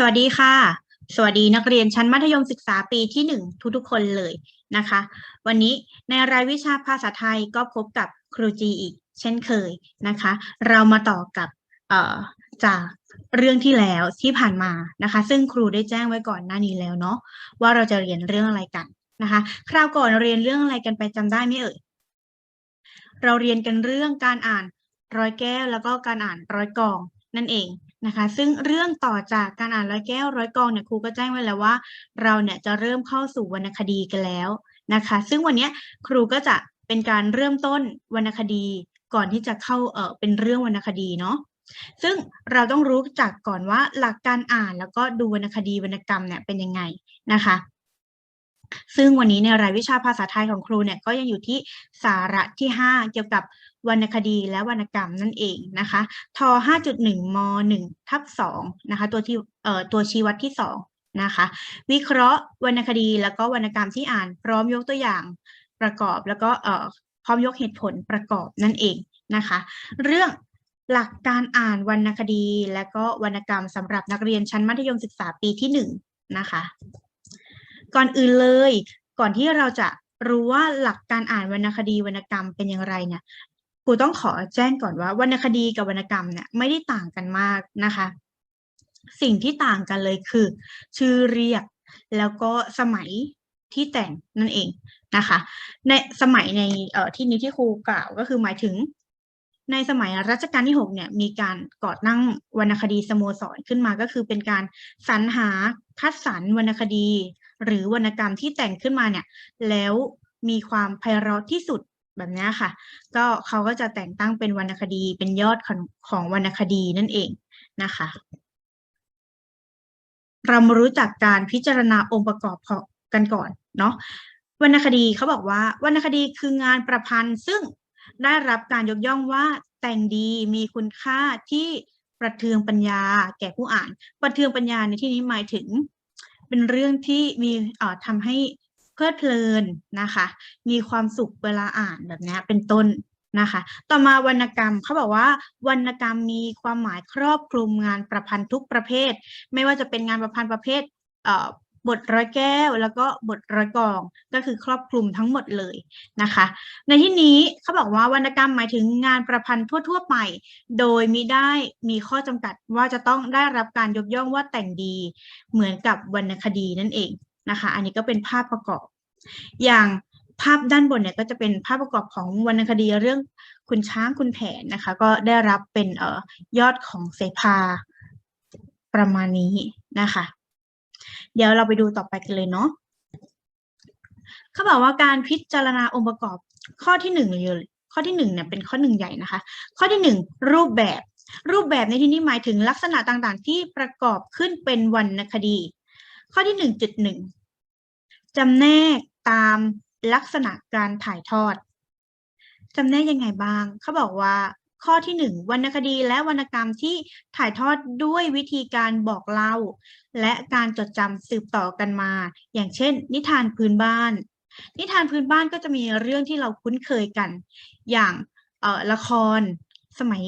สวัสดีค่ะ สวัสดีนักเรียนชั้นมัธยมศึกษาปีที่หนึ่งทุกๆคนเลยนะคะ วันนี้ในรายวิชาภาษาไทยก็พบกับครูจีอีก เช่นเคยนะคะ เรามาต่อกับจากเรื่องที่แล้วที่ผ่านมานะคะ ซึ่งครูได้แจ้งไว้ก่อนหน้านี้แล้วเนาะว่าเราจะเรียนเรื่องอะไรกันนะคะ คราวก่อนเรียนเรื่องอะไรกันไปจำได้ไหมเอ่ยเราเรียนกันเรื่องการอ่านร้อยแก้วแล้วก็การอ่านร้อยกองนั่นเอง นะคะ ซึ่งเรื่องต่อจากการอ่านร้อยแก้วร้อยกองเนี่ยครูก็แจ้งไว้แล้วว่า เราเนี่ยจะเริ่มเข้าสู่วรรณคดีกันแล้วนะคะ ซึ่งวันนี้ครูก็จะเป็นการเริ่มต้นวรรณคดีก่อนที่จะเข้าเออเป็นเรื่องวรรณคดีเนาะซึ่งเราต้องรู้จักก่อนว่าหลักการอ่านแล้วก็ดูวรรณคดีวรรณกรรมเนี่ยเป็นยังไงนะคะ ซึ่งวันนี้ในรายวิชาภาษาไทยของครูเนี่ยก็ยังอยู่ที่สาระที่ 5 เกี่ยวกับวรรณคดีและวรรณกรรมนั่นเองนะคะท5.1ม1ทับ2นะคะตัวที่เอ่อตัวชี้วัดที่ 2 นะคะ วิเคราะห์วรรณคดีแล้วก็วรรณกรรมที่อ่าน พร้อมยกตัวอย่างประกอบแล้วก็เอ่อพร้อมยกเหตุผลประกอบนั่นเองนะคะ เรื่องหลักการอ่านวรรณคดี และก็วรรณกรรมสำหรับนักเรียนชั้นมัธยมศึกษาปีที่ 1 นะคะ ก่อนอื่นเลย ก่อนที่เราจะรู้ว่าหลักการอ่านวรรณคดีวรรณกรรมเป็นอย่างไรเนี่ย รูต้องขอแจ้งก่อนว่าวรรณคดีกับวรรณกรรมเนี่ยไม่ได้ต่างกันมากนะคะ สิ่งที่ต่างกันเลยคือ ชื่อเรียกแล้วก็สมัยที่แต่งนั่นเองนะคะ ในสมัยในเอ่อที่นี้ที่ครูกล่าวก็คือหมายถึง ในสมัยรัชกาลที่6เนี่ยมีการก่อตั้งวรรณคดีสโมสรขึ้นมาก็คือเป็นการสรรหาคัดสรรวรรณคดี หรือวรรณกรรมที่แต่งขึ้นมาเนี่ยแล้วมีความไพเราะที่สุด แบบนี้ค่ะ ก็เขาก็จะแต่งตั้งเป็นวรรณคดีเป็นยอดของของวรรณคดีนั่นเองนะคะเรามารู้จักการพิจารณาองค์ประกอบกันก่อนเนาะวรรณคดีเขาบอกว่าวรรณคดีคืองานประพันธ์ ซึ่งได้รับการยกย่องว่าแต่งดีมีคุณค่าที่ประเทืองปัญญาแก่ผู้อ่าน ประเทืองปัญญาในที่นี้หมายถึง เป็นเรื่องที่มีเอ่อทำให้ เพลิดเพลินนะคะ มีความสุขเวลาอ่านแบบนี้เป็นต้นนะคะ ต่อมาวรรณกรรมเขาบอกว่าวรรณกรรมมีความหมายครอบคลุมงานประพันธ์ทุกประเภท ไม่ว่าจะเป็นงานประพันธ์ประเภทเบทร้อยแก้ว แล้วก็บทร้อยกองก็คือครอบคลุมทั้งหมดเลยนะคะ ในที่นี้เขาบอกว่าวรรณกรรมหมายถึงงานประพันธ์ทั่วๆไป โดยมิได้มีข้อจำกัดว่าจะต้องได้รับการยกย่องว่าแต่งดีเหมือนกับวรรณคดีนั่นเอง นะคะ อันนี้ก็เป็นภาพประกอบ อย่างภาพด้านบนเนี่ยก็จะเป็นภาพประกอบของวรรณคดีเรื่องคุณช้างคุณแผนนะคะ ก็ได้รับเป็นเอ่อยอดของเสภาประมาณนี้นะคะ เดี๋ยวเราไปดูต่อไปกันเลยเนาะเขาบอกว่าการพิจารณาองค์ประกอบข้อที่หนึ่งเลยข้อที่หนึ่งเนี่ยเป็นข้อหนึ่งใหญ่นะคะ ข้อที่หนึ่งรูปแบบ รูปแบบในที่นี้หมายถึงลักษณะต่างๆ ที่ประกอบขึ้นเป็นวรรณคดี ข้อที่หนึ่งจุดหนึ่ง จำแนกตามลักษณะการถ่ายทอดจำแนกยังไงบ้าง เขาบอกว่าข้อที่หนึ่งวรรณคดีและวรรณกรรมที่ถ่ายทอดด้วยวิธีการบอกเล่า และการจดจำสืบต่อกันมา อย่างเช่น นิทานพื้นบ้าน นิทานพื้นบ้านก็จะมีเรื่องที่เราคุ้นเคยกัน อย่างละครสมัย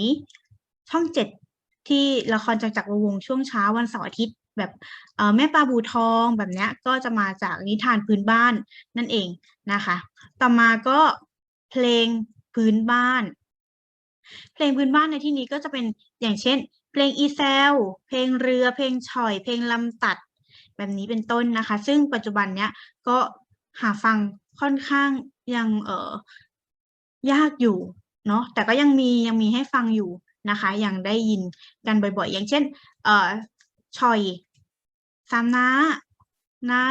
ช่องเจ็ดที่ละครจากจักรวงช่วงเช้าวันเสาร์อาทิตย์ แบบแม่ปลาบูทองแบบนี้ก็จะมาจากนิทานพื้นบ้านนั่นเองนะคะ ต่อมาก็เพลงพื้นบ้าน เพลงพื้นบ้านในที่นี้ก็จะเป็นอย่างเช่น เพลงอีแซล เพลงเรือ เพลงฉ่อย เพลงลำตัด แบบนี้เป็นต้นนะคะ ซึ่งปัจจุบันเนี้ยก็หาฟังค่อนข้างยังเออยากอยู่เนาะ แต่ก็ยังมียังมีให้ฟังอยู่นะคะ ยังได้ยินกันบ่อยๆ อย่างเช่น เอ่อชอย สามน้าน้า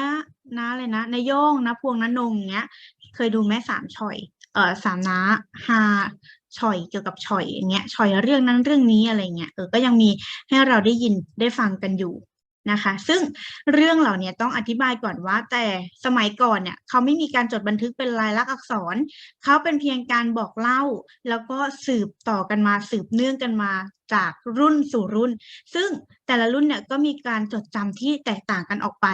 น้าเลยนะนายโยงนะพวงนะนงเงี้ย เคยดูแม่สามชอย เออสามน้าฮาชอยเกี่ยวกับชอยอย่างเงี้ยชอยเรื่องนั้นเรื่องนี้อะไรเงี้ยเออก็ยังมีให้เราได้ยินได้ฟังกันอยู่ นะคะ ซึ่งเรื่องเหล่านี้ต้องอธิบายก่อนว่า แต่สมัยก่อนเนี่ยเขาไม่มีการจดบันทึกเป็นลายลักษณ์อักษร เขาเป็นเพียงการบอกเล่า แล้วก็สืบต่อกันมาสืบเนื่องกันมาจากรุ่นสู่รุ่น ซึ่งแต่ละรุ่นเนี่ยก็มีการจดจำที่แตกต่างกันออกไป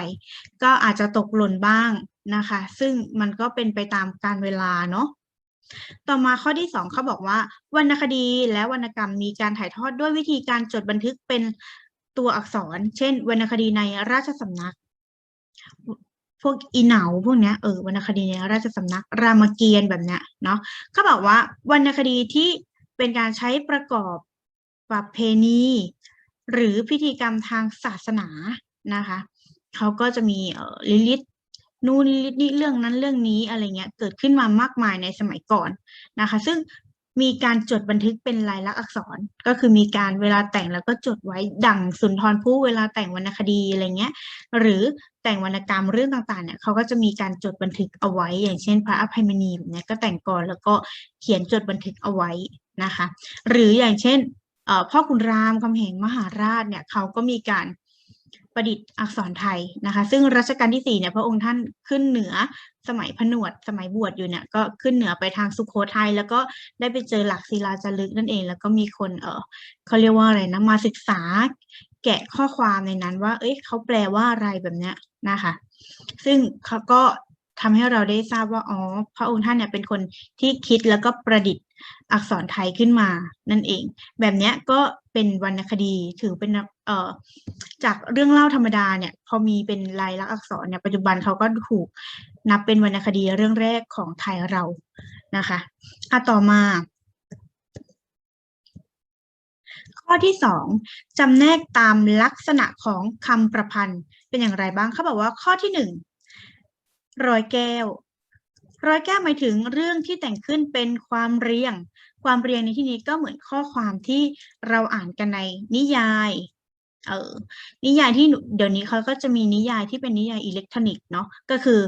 ก็อาจจะตกหล่นบ้างนะคะ ซึ่งมันก็เป็นไปตามการเวลาเนาะต่อมาข้อที่สองเขาบอกว่าวรรณคดีและวรรณกรรมมีการถ่ายทอดด้วยวิธีการจดบันทึกเป็น ตัวอักษร เช่น วรรณคดีในราชสำนัก พวกอีเหนาพวกเนี้ยเออวรรณคดีในราชสำนัก รามเกียรติ์แบบเนี้ยเนาะเขาบอกว่าวรรณคดีที่เป็นการใช้ประกอบประเพณี หรือพิธีกรรมทางศาสนานะคะเขาก็จะมีเออลิลิตนู่นลิลิตนี่เรื่องนั้นเรื่องนี้อะไรเงี้ยเกิดขึ้นมามากมายในสมัยก่อนนะคะ ซึ่ง มีการจดบันทึกเป็นลายลักษณ์อักษร ก็คือมีการเวลาแต่งแล้วก็จดไว้ดั่งสุนทรภู่เวลาแต่งวรรณคดีอะไรเงี้ย หรือแต่งวรรณกรรมเรื่องต่างๆเนี่ยเขาก็จะมีการจดบันทึกเอาไว้ อย่างเช่น พระอภัยมณีแบบเนี้ยก็แต่งก่อนแล้วก็เขียนจดบันทึกเอาไว้นะคะ หรืออย่างเช่นพ่อขุนรามคำแหงมหาราชเนี่ยเขาก็มีการ ประดิษฐ์อักษรไทยนะคะ ซึ่งรัชกาลที่สี่เนี่ยพระองค์ท่านขึ้นเหนือสมัยผนวดสมัยบวชอยู่เนี่ยก็ขึ้นเหนือไปทางสุโขทัยแล้วก็ได้ไปเจอหลักศิลาจารึกนั่นเอง แล้วก็มีคนเออเขาเรียกว่าอะไรนะมาศึกษาแกะข้อความในนั้นว่า เอ้ยเขาแปลว่าอะไรแบบเนี้ยนะคะ ซึ่งเขาก็ ทำให้เราได้ทราบว่าอ๋อพระองค์ท่านเนี่ยเป็นคนที่คิดแล้วก็ประดิษฐ์อักษรไทยขึ้นมานั่นเอง แบบเนี้ยก็เป็นวรรณคดีถือเป็นเอ่อจากเรื่องเล่าธรรมดาเนี่ย พอมีเป็นลายลักษณ์อักษรเนี่ยปัจจุบันเขาก็ถูกนับเป็นวรรณคดีเรื่องแรกของไทยเรานะคะอะต่อมา ข้อที่สองจำแนกตามลักษณะของคำประพันธ์เป็นอย่างไรบ้างเขาบอกว่าข้อที่หนึ่ง รอยแก้ว รอยแก้วหมายถึงเรื่องที่แต่งขึ้นเป็นความเรียง ความเรียงในที่นี้ก็เหมือนข้อความที่เราอ่านกันในนิยายเออนิยายที่เดี๋ยวนี้เขาก็จะมีนิยายที่เป็นนิยายอิเล็กทรอนิกส์เนาะก็คือ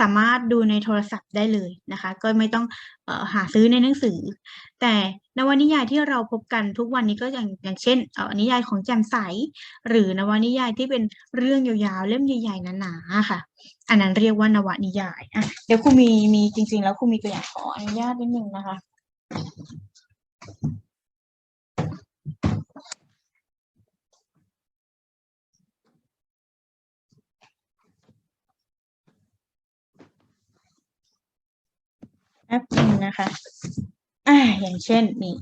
สามารถดูในโทรศัพท์ได้เลยนะคะ ก็ไม่ต้องออหาซื้อในหนังสือ แต่นวนิยายที่เราพบกันทุกวันนี้ก็อย่างอย่างเช่นออนิยายของแจ่มใส หรือนวนิยายที่เป็นเรื่องยาวๆเล่มใหญ่ๆหนาๆค่ะ อันนั้นเรียกว่านวนิยายอะเดี๋ยวครูมีมีจริง ๆ แล้วครูมีตัวอย่างขออนุญาตนิดนึงนะคะ ป๊บนึงนะคะ อ่าอย่างเช่นนี่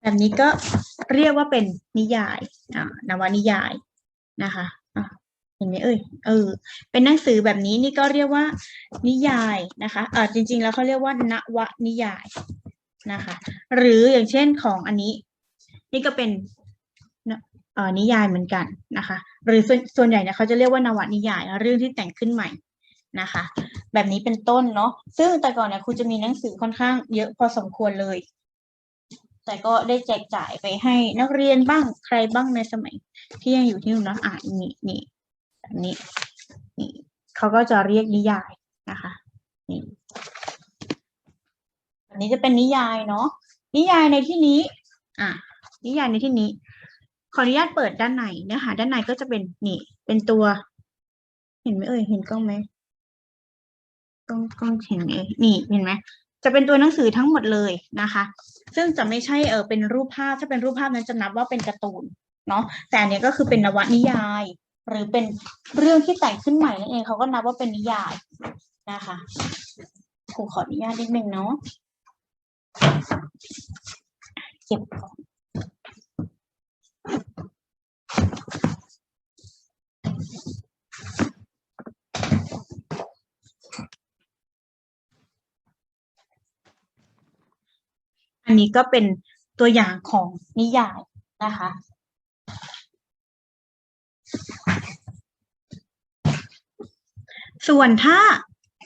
แบบนี้ก็เรียกว่าเป็นนิยายอ่านวนิยายนะคะอะเห็นไหมเอ่ยเออ เป็นหนังสือแบบนี้นี่ก็เรียกว่านิยายนะคะเออจริง ๆ แล้วเขาเรียกว่านวนิยายนะคะ หรืออย่างเช่นของอันนี้ นี่ก็เป็นเออนิยายเหมือนกันนะคะ หรือส่วนส่วนใหญ่เนี่ยเขาจะเรียกว่านวนิยายเรื่องที่แต่งขึ้นใหม่ นะคะ แบบนี้เป็นต้นเนาะซึ่งแต่ก่อนเนี่ยครูจะมีหนังสือค่อนข้างเยอะพอสมควรเลย แต่ก็ได้แจกจ่ายไปให้นักเรียนบ้างใครบ้างในสมัย ที่ยังอยู่ที่นู่นเนาะอ่านี่นี่แบบนี้นี่เขาก็จะเรียกนิยายนะคะนี่อันนี้จะเป็นนิยายเนาะนิยายในที่นี้ อะนิยายในที่นี้ ขออนุญาตเปิดด้านในเนื้อหาด้านในก็จะเป็นนี่ เป็นตัว เห็นไหมเอ่ยเห็นกล้องไหม กล้องกล้องเห็นเอ่ยนี่เห็นไหมจะเป็นตัวหนังสือทั้งหมดเลยนะคะ ซึ่งจะไม่ใช่เออเป็นรูปภาพถ้าเป็นรูปภาพนั้นจะนับว่าเป็นการ์ตูนเนาะแต่อันเนี้ยก็คือเป็นนวนิยาย หรือเป็นเรื่องที่แต่งขึ้นใหม่นั่นเองเขาก็นับว่าเป็นนิยายนะคะครูขออนุญาตนิดนึงเนาะเก็บของ อันนี้ก็เป็นตัวอย่างของนิยายนะคะ ส่วนถ้า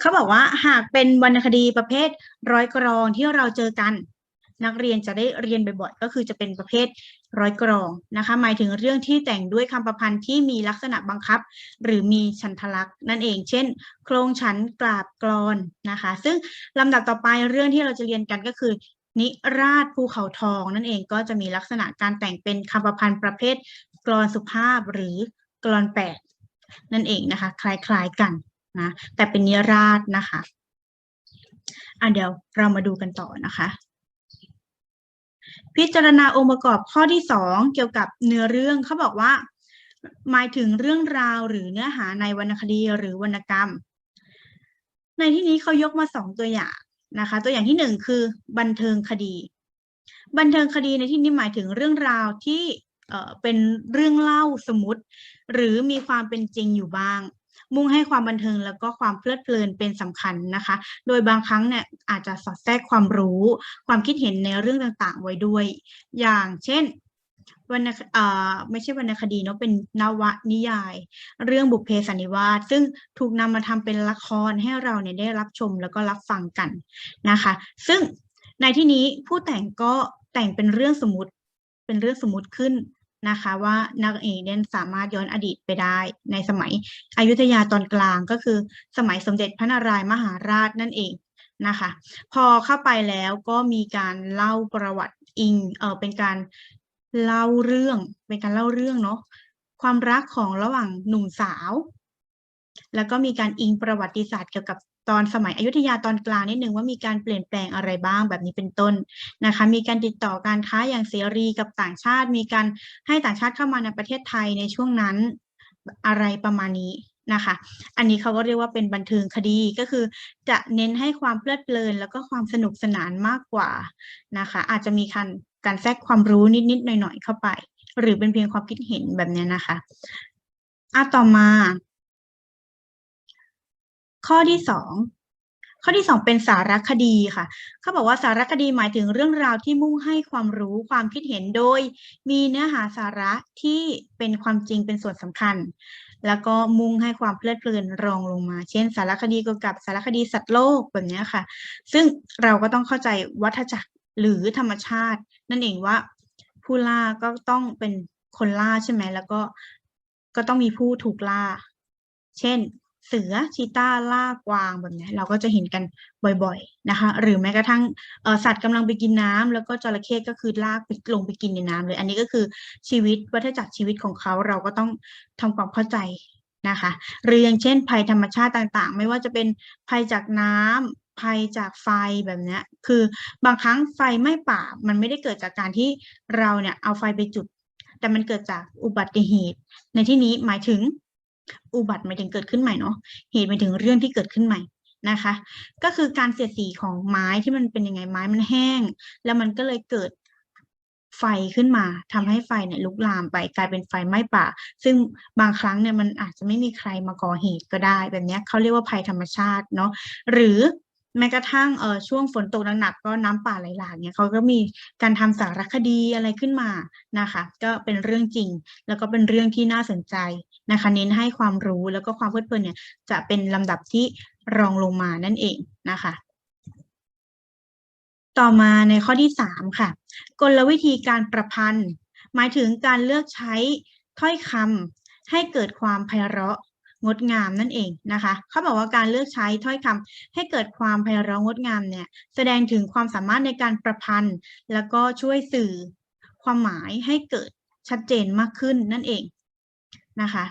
เขาบอกว่าหากเป็นวรรณคดีประเภทร้อยกรองที่เราเจอกัน นักเรียนจะได้เรียนบ่อยๆก็คือจะเป็นประเภทร้อยกรองนะคะ หมายถึงเรื่องที่แต่งด้วยคำประพันธ์ที่มีลักษณะบังคับ หรือมีฉันทลักษณ์นั่นเอง เช่น โครงฉันกราบกรอนนะคะ ซึ่งลำดับต่อไปเรื่องที่เราจะเรียนกันก็คือ นิราชภูเขาทองนั่นเองก็จะมีลักษณะการแต่งเป็นคำประพันธ์ประเภทกลอนสุภาพหรือกลอนแปดนั่นเองนะคะ คล้ายๆกันนะแต่เป็นนิราชนะคะอะเดี๋ยวเรามาดูกันต่อนะคะ พิจารณาองค์ประกอบข้อที่สองเกี่ยวกับเนื้อเรื่องเขาบอกว่า หมายถึงเรื่องราวหรือเนื้อหาในวรรณคดีหรือวรรณกรรม ในที่นี้เขายกมาสองตัวอย่าง นะคะ ตัวอย่างที่หนึ่งคือบันเทิงคดี บันเทิงคดีในที่นี้หมายถึงเรื่องราวที่เเป็นเรื่องเล่าสมมติ หรือมีความเป็นจริงอยู่บ้าง มุ่งให้ความบันเทิงแล้วก็ความเพลิดเพลินเป็นสำคัญนะคะ โดยบางครั้งเนี่ยอาจจะสอดแทรกความรู้ ความคิดเห็นในเรื่องต่างๆ ไว้ด้วย อย่างเช่น วรรณคอ่าไม่ใช่วรรณคดีเนาะเป็นนวนิยาย เรื่องบุพเพสันนิวาสซึ่งถูกนำมาทำเป็นละครให้เราเนี่ยได้รับชมแล้วก็รับฟังกันนะคะ ซึ่งในที่นี้ผู้แต่งก็แต่งเป็นเรื่องสมมติเป็นเรื่องสมมติขึ้นนะคะว่านางเอกเนี่ยสามารถย้อนอดีตไปได้ในสมัยอยุธยาตอนกลางก็คือสมัยสมเด็จพระนารายมหาราชนั่นเองนะคะ พอเข้าไปแล้วก็มีการเล่าประวัติอิงเออเป็นการ เล่าเรื่องเป็นการเล่าเรื่องเนาะความรักของระหว่างหนุ่มสาว แล้วก็มีการอิงประวัติศาสตร์เกี่ยวกับตอนสมัยอยุธยาตอนกลางนิดนึงว่ามีการเปลี่ยนแปลงอะไรบ้างแบบนี้เป็นต้นนะคะ มีการติดต่อการค้าอย่างเสรีกับต่างชาติ มีการให้ต่างชาติเข้ามาในประเทศไทยในช่วงนั้นอะไรประมาณนี้นะคะ อันนี้เขาก็เรียกว่าเป็นบันเทิงคดีก็คือ จะเน้นให้ความเพลิดเพลินแล้วก็ความสนุกสนานมากกว่านะคะ อาจจะมีการ การแทรกความรู้นิดๆหน่อยๆเข้าไป หรือเป็นเพียงความคิดเห็นแบบนี้นะคะอะต่อมา ข้อที่สองข้อที่สองเป็นสารคดีค่ะ เขาบอกว่าสารคดีหมายถึงเรื่องราวที่มุ่งให้ความรู้ความคิดเห็นโดย มีเนื้อหาสาระที่เป็นความจริงเป็นส่วนสำคัญ แล้วก็มุ่งให้ความเพลิดเพลินรองลงมา เช่น สารคดีเกี่ยวกับสารคดีสัตว์โลกแบบนี้ค่ะ ซึ่งเราก็ต้องเข้าใจวัฏจักร หรือธรรมชาติ นั่นเองว่า ผู้ล่าก็ต้องเป็นคนล่าใช่ไหมแล้วก็ก็ต้องมีผู้ถูกล่า เช่น เสือชีตาล่ากวางแบบนี้เราก็จะเห็นกันบ่อยๆนะคะ หรือแม้กระทั่งสัตว์กำลังไปกินน้ำแล้วก็จระเข้ก็คือลากไปลงไปกินในน้ำเลย อันนี้ก็คือชีวิตวัฏจักรชีวิตของเขาเราก็ต้องทำความเข้าใจนะคะหรืออย่างเช่น ภัยธรรมชาติต่างๆ ไม่ว่าจะเป็นภัยจากน้ำ ภัยจากไฟแบบนี้คือบางครั้งไฟไหม้ป่ามันไม่ได้เกิดจากการที่เราเนี่ยเอาไฟไปจุด แต่มันเกิดจากอุบัติเหตุ ในที่นี้หมายถึงอุบัติหมายถึงเกิดขึ้นใหม่เนาะเหตุหมายถึงเรื่องที่เกิดขึ้นใหม่นะคะ ก็คือการเสียดสีของไม้ที่มันเป็นยังไงไม้มันแห้ง แล้วมันก็เลยเกิดไฟขึ้นมาทำให้ไฟเนี่ยลุกลามไปกลายเป็นไฟไหม้ป่า ซึ่งบางครั้งเนี่ยมันอาจจะไม่มีใครมาก่อเหตุก็ได้ แบบนี้เขาเรียกว่าภัยธรรมชาติเนาะหรือ แม้กระทั่งเออช่วงฝนตกหนักๆก็น้ำป่าไหลหลากเนี่ยเขาก็มีการทำสารคดีอะไรขึ้นมานะคะ ก็เป็นเรื่องจริง แล้วก็เป็นเรื่องที่น่าสนใจนะคะ เน้นให้ความรู้แล้วก็ความเพลิดเพลินเนี่ยจะเป็นลำดับที่รองลงมานั่นเองนะคะ ต่อมาในข้อที่สามค่ะ กลวิธีการประพันธ์ หมายถึงการเลือกใช้ถ้อยคำให้เกิดความไพเราะ งดงามนั่นเองนะคะเขาบอกว่าการเลือกใช้ถ้อยคำให้เกิดความไพเราะงดงามเนี่ยแสดงถึงความสามารถในการประพันธ์ แล้วก็ช่วยสื่อความหมายให้เกิดชัดเจนมากขึ้นนั่นเองนะคะ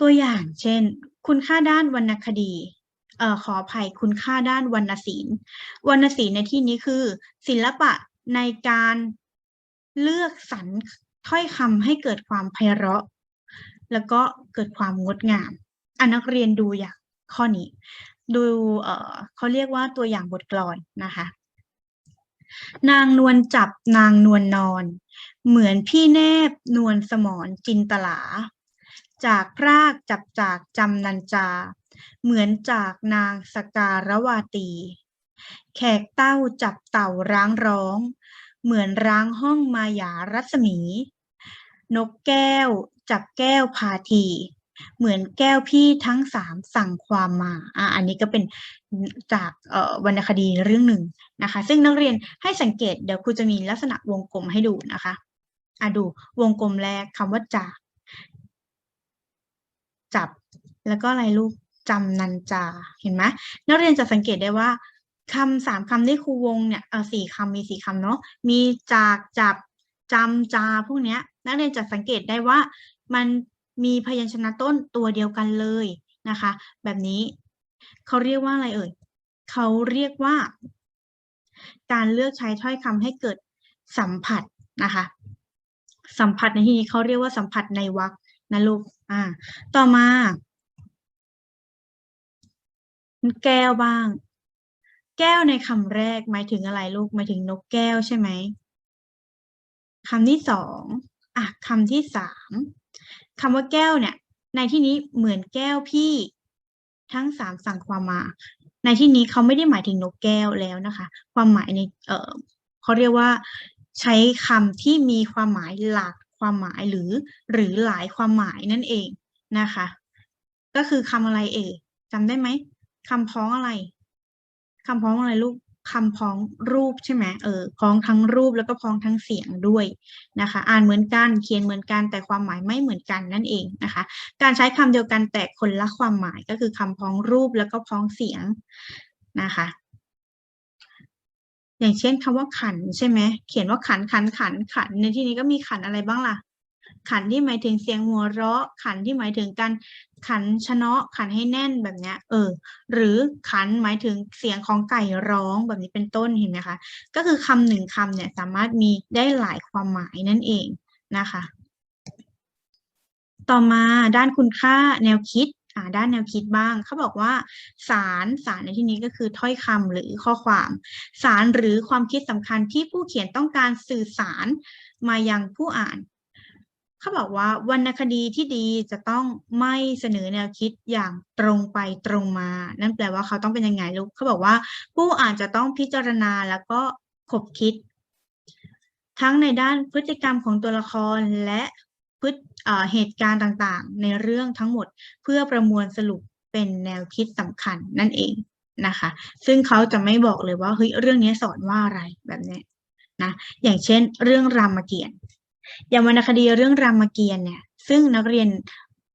ตัวอย่างเช่น คุณค่าด้านวรรณคดีเอ่อขออภัยคุณค่าด้านวรรณศิลป์วรรณศิลป์ในที่นี้คือ ศิลปะในการเลือกสรรถ้อยคำให้เกิดความไพเราะ แล้วก็เกิดความงดงามอันนักเรียนดูอย่างข้อนี้ ดูเอ่อเขาเรียกว่าตัวอย่างบทกลอนนะคะ นางนวลจับนางนวลนอน เหมือนพี่แนบนวลสมรจินตลา จากพรากจับจากจำนันจา เหมือนจากนางสการวาตี แขกเต้าจับเต่าร้างร้อง เหมือนร้างห้องมายารัศมี นกแก้ว จับแก้วพาที เหมือนแก้วพี่ทั้งสามสั่งความมาอะอันนี้ก็เป็นจากวรรณคดีเรื่องหนึ่งนะคะ ซึ่งนักเรียนให้สังเกตเดี๋ยวครูจะมีลักษณะวงกลมให้ดูนะคะอะดูวงกลมแรกคำว่าจากจับแล้วก็อะไรลูกจำนันจาเห็นไหมนักเรียนจะสังเกตได้ว่าคำสามคำที่ครูวงเนี่ยเออสี่คำมีสี่คำเนาะมีจากจับจำจาพวกเนี้ยนักเรียนจะสังเกตได้ว่า มันมีพยัญชนะต้นตัวเดียวกันเลยนะคะ แบบนี้เขาเรียกว่าอะไรเอ่ยเขาเรียกว่า การเลือกใช้ถ้อยคำให้เกิดสัมผัสนะคะ สัมผัสในที่นี้เขาเรียกว่าสัมผัสในวรรคนะลูกอ่า ต่อมาแก้วบ้าง แก้วในคำแรกหมายถึงอะไรลูกหมายถึงนกแก้วใช่ไหมคำที่สองอะคำที่สาม คำว่าแก้วเนี่ย ในที่นี้เหมือนแก้วพี่ ทั้งสามสั่งความมา ในที่นี้เขาไม่ได้หมายถึงนกแก้วแล้วนะคะ ความหมายในเออเขาเรียกว่าใช้คำที่มีความหมายหลากความหมายหรือหรือหลายความหมายนั่นเองนะคะ ก็คือคำอะไรเอ่ยจำได้ไหมคำพ้องอะไรคำพ้องอะไรลูก คำพ้องรูปใช่ไหมเออพ้องทั้งรูปแล้วก็พ้องทั้งเสียงด้วยนะคะ อ่านเหมือนกันเขียนเหมือนกันแต่ความหมายไม่เหมือนกันนั่นเองนะคะ การใช้คำเดียวกันแต่คนละความหมายก็คือคำพ้องรูปแล้วก็พ้องเสียงนะคะ อย่างเช่นคำว่าขันใช่ไหมเขียนว่าขันขันขันขัน ในที่นี้ก็มีขันอะไรบ้างล่ะขันที่หมายถึงเสียงหัวเราะขันที่หมายถึงการ ขันชะเนาะขันให้แน่นแบบเนี้ยเออ หรือขันหมายถึงเสียงของไก่ร้องแบบนี้เป็นต้นเห็นไหมคะก็คือคำหนึ่งคำเนี่ยสามารถมีได้หลายความหมายนั่นเองนะคะ ต่อมาด้านคุณค่าแนวคิดอ่าด้านแนวคิดบ้างเขาบอกว่า สารสารในที่นี้ก็คือถ้อยคำหรือข้อความ สารหรือความคิดสำคัญที่ผู้เขียนต้องการสื่อสารมายังผู้อ่าน เขาบอกว่าวรรณคดีที่ดีจะต้องไม่เสนอแนวคิดอย่างตรงไปตรงมา นั่นแปลว่าเขาต้องเป็นยังไงลูกเขาบอกว่าผู้อ่านจะต้องพิจารณาแล้วก็ขบคิด ทั้งในด้านพฤติกรรมของตัวละครและพฤติเเหตุการณ์ต่างๆ ในเรื่องทั้งหมดเพื่อประมวลสรุปเป็นแนวคิดสำคัญนั่นเองนะคะ ซึ่งเขาจะไม่บอกเลยว่าเฮ้ยเรื่องนี้สอนว่าอะไรแบบนี้นะอย่างเช่น เรื่องรามเกียรติ อย่างวรรณคดีเรื่องรามเกียรติ์เนี่ย ซึ่งนักเรียน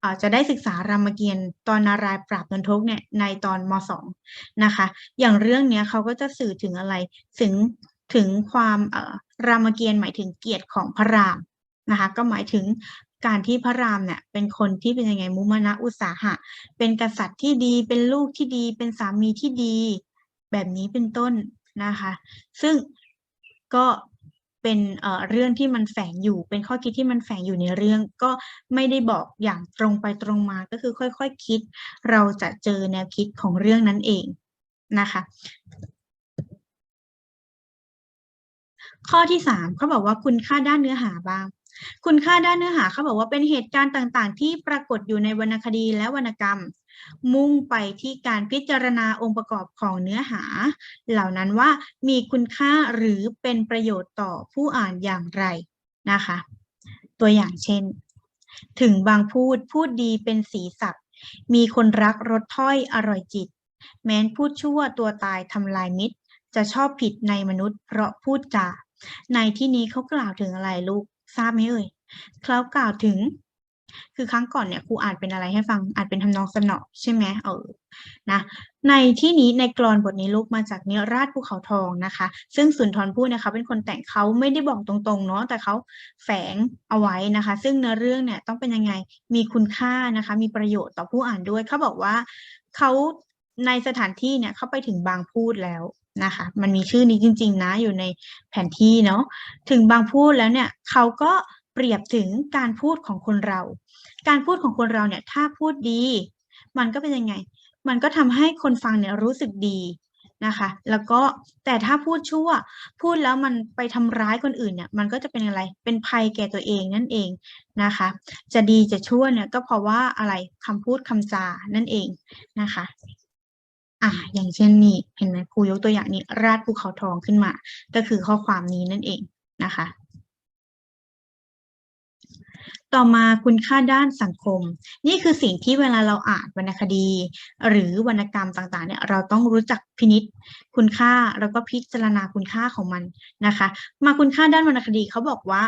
อาจะได้ศึกษารามเกียรติ์ตอนนารายปราบนนทกเนี่ยในตอนมสองนะคะ อย่างเรื่องเนี้ยเขาก็จะสื่อถึงอะไรถึงถึงความเอ่อรามเกียรติ์หมายถึงเกียรติของพระรามนะคะ ก็หมายถึงการที่พระรามเนี่ยเป็นคนที่เป็นยังไงมุมานะอุตสาหะ เป็นกษัตริย์ที่ดีเป็นลูกที่ดี เป็นสามีที่ดี แบบนี้เป็นต้นนะคะ ซึ่งก็ เป็นเรื่องที่มันแฝงอยู่ เป็นข้อคิดที่มันแฝงอยู่ในเรื่อง ก็ไม่ได้บอกอย่างตรงไปตรงมาก็คือค่อยๆคคิด เราจะเจอแนวคิดของเรื่องนั้นเองนะคะข้อที่สามเขาบอกว่าคุณค่าด้านเนื้อหาบ้าง คุณค่าด้านเนื้อหาเขาบอกว่าเป็นเหตุการณ์ต่างๆ ที่ปรากฏอยู่ในวรรณคดีและวรรณกรรม มุ่งไปที่การพิจารณาองค์ประกอบของเนื้อหา เหล่านั้นว่ามีคุณค่าหรือเป็นประโยชน์ต่อผู้อ่านอย่างไรนะคะ ตัวอย่างเช่น ถึงบางพูดพูดดีเป็นสีสักมีคนรักรสถ้อยอร่อยจิต แม้นพูดชั่วตัวตายทำลายมิตร จะชอบผิดในมนุษย์เพราะพูดจาในที่นี้เขากล่าวถึงอะไรลูก ทราบไหมเอ่ยเขากล่าวถึง คือครั้งก่อนเนี่ยครูอ่านเป็นอะไรให้ฟังอ่านเป็นทำนองสนอใช่ไหมเออนะในที่นี้ในกรอนบทนี้ลูกมาจากเนื้อราชภูเขาทองนะคะ ซึ่งสุนทรภู่นะคะเป็นคนแต่งเขาไม่ได้บอกตรงๆเนาะแต่เขาแฝงเอาไว้นะคะ ซึ่งเนื้อเรื่องเนี่ยต้องเป็นยังไงมีคุณค่านะคะ มีประโยชน์ต่อผู้อ่านด้วยเขาบอกว่าเขาในสถานที่เนี่ยเขาไปถึงบางพูดแล้ว นะคะ มันมีชื่อนี้จริง ๆ นะ อยู่ในแผนที่เนาะ ถึงบางพูดแล้วเนี่ยเขาก็เปรียบถึงการพูดของคนเรา การพูดของคนเราเนี่ยถ้าพูดดี มันก็เป็นยังไง มันก็ทำให้คนฟังเนี่ยรู้สึกดีนะคะ แล้วก็แต่ถ้าพูดชั่ว พูดแล้วมันไปทำร้ายคนอื่นเนี่ย มันก็จะเป็นอะไร เป็นภัยแก่ตัวเองนั่นเองนะคะ จะดีจะชั่วเนี่ยก็เพราะว่าอะไรคำพูดคำจานั่นเองนะคะ อ่าอย่างเช่นนี่เห็นไหมครูยกตัวอย่างนี้ ราดภูเขาทองขึ้นมา ก็คือข้อความนี้นั่นเองนะคะ ต่อมาคุณค่าด้านสังคม นี่คือสิ่งที่เวลาเราอ่านวรรณคดี หรือวรรณกรรมต่างๆเนี่ยเราต้องรู้จักพินิษคุณค่าแล้วก็พิจารณาคุณค่าของมันนะคะ มาคุณค่าด้านวรรณคดีเขาบอกว่า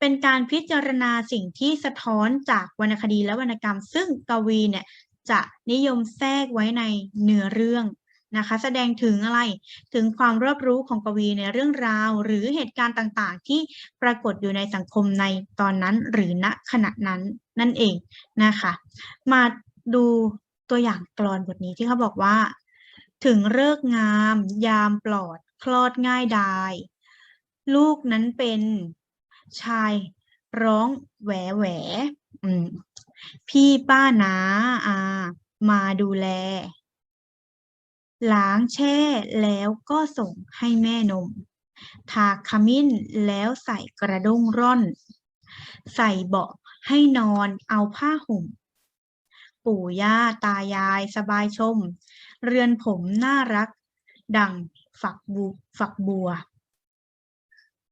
เป็นการพิจารณาสิ่งที่สะท้อนจากวรรณคดีและวรรณกรรม ซึ่งกวีเนี่ย จะนิยมแทรกไว้ในเนื้อเรื่องนะคะ แสดงถึงอะไรถึงความรอบรู้ของกวีในเรื่องราว หรือเหตุการณ์ต่างๆ ที่ปรากฏอยู่ในสังคมในตอนนั้นหรือณขณะนั้นนั่นเองนะคะ มาดูตัวอย่างกลอนบทนี้ที่เขาบอกว่า ถึงเลิกงาม ยามปลอด คลอดง่ายดาย ลูกนั้นเป็นชายร้องแหวแหวอืม พี่ป้านาอามาดูแล ล้างแช่แล้วก็ส่งให้แม่นม ทาขมิ้นแล้วใส่กระด้งร่อน ใส่เบาะให้นอนเอาผ้าห่ม ปู่ย่าตายายสบายชม เรือนผมน่ารัก ดังฝักบูฝักบัว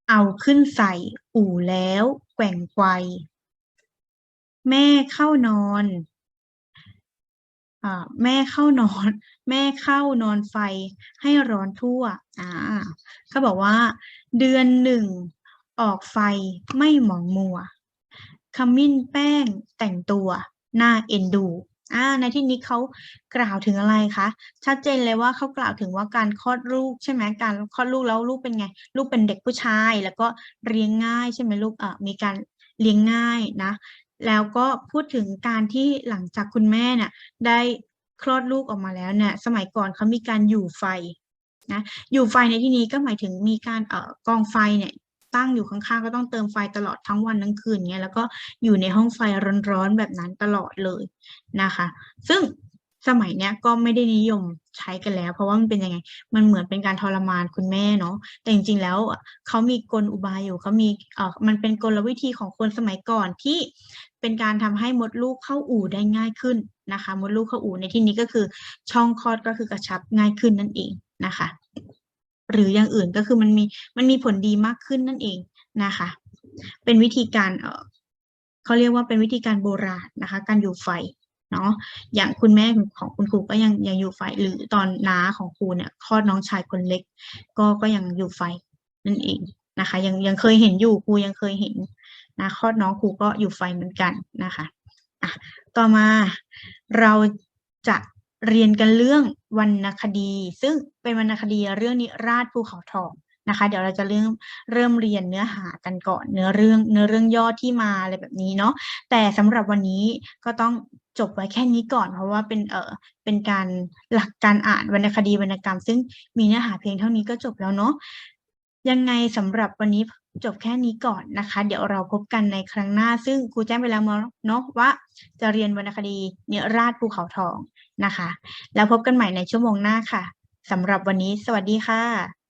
เอาขึ้นใส่อู่แล้วแกว่งไกว แม่เข้านอนอแม่เข้านอน แม่เข้านอนไฟให้ร้อนทั่วอ่าเขาบอกว่า เดือนหนึ่งออกไฟไม่หมองมัวขมิ้นแป้งแต่งตัวหน่าเอ็นดูอ่าในที่นี้เขากล่าวถึงอะไรคะชัดเจนเลยว่าเขากล่าวถึงว่าการคลอดลูกใช่ไหมการคลอดลูกแล้วลูกเป็นไง ลูกเป็นเด็กผู้ชาย แล้วก็เลี้ยงง่ายใช่ไหมลูกเอ่อมีการเลี้ยงง่ายนะ แล้วก็พูดถึงการที่หลังจากคุณแม่เนี่ยได้คลอดลูกออกมาแล้วเนี่ยสมัยก่อนเขามีการอยู่ไฟนะอยู่ไฟในที่นี้ก็หมายถึงมีการเอ่อกองไฟเนี่ยตั้งอยู่ข้างๆก็ต้องเติมไฟตลอดทั้งวันทั้งคืนเงี้ยแล้วก็อยู่ในห้องไฟร้อนๆแบบนั้นตลอดเลยนะคะ ซึ่งสมัยเนี้ยก็ไม่ได้นิยม ใช้กันแล้ว เพราะว่ามันเป็นยังไง มันเหมือนเป็นการทรมานคุณแม่เนาะแต่จริงๆแล้วเขามีกลอุบายอยู่เขามีเอ่อมันเป็นกลวิธีของคนสมัยก่อนที่เป็นการทำให้มดลูกเข้าอู่ได้ง่ายขึ้นนะคะ มดลูกเข้าอู่ในที่นี้ก็คือช่องคลอดก็คือกระชับง่ายขึ้นนั่นเองนะคะ หรืออย่างอื่นก็คือมันมีมันมีผลดีมากขึ้นนั่นเองนะคะ เป็นวิธีการเออเขาเรียกว่าเป็นวิธีการโบราณนะคะ การอยู่ไฟ เนาะอย่างคุณแม่ของคุณครูก็ยังยังอยู่ไฟหรือตอนน้าของครูเนี่ยคลอดน้องชายคนเล็ก ก็ก็ยังอยู่ไฟนั่นเองนะคะ ยังยังเคยเห็นอยู่ครูยังเคยเห็นนะคลอดน้องครูก็อยู่ไฟเหมือนกันนะคะอะต่อมาเราจะเรียนกันเรื่องวรรณคดี ซึ่งเป็นวรรณคดีเรื่องนิราชภูเขาทอง นะคะ เดี๋ยวเราจะเริ่มเริ่มเรียนเนื้อหากันก่อนเนื้อเรื่องเนื้อเรื่องย่อที่มาอะไรแบบนี้เนาะแต่สำหรับวันนี้ก็ต้องจบไว้แค่นี้ก่อนเพราะว่าเป็นเออเป็นการหลักการอ่านวรรณคดีวรรณกรรม ซึ่งมีเนื้อหาเพียงเท่านี้ก็จบแล้วเนาะยังไงสำหรับวันนี้จบแค่นี้ก่อนนะคะ เดี๋ยวเราพบกันในครั้งหน้า ซึ่งครูแจ้งไปแล้วเนาะว่า จะเรียนวรรณคดีเนื้อราชภูเขาทองนะคะ แล้วพบกันใหม่ในชั่วโมงหน้าค่ะสำหรับวันนี้ สวัสดีค่ะ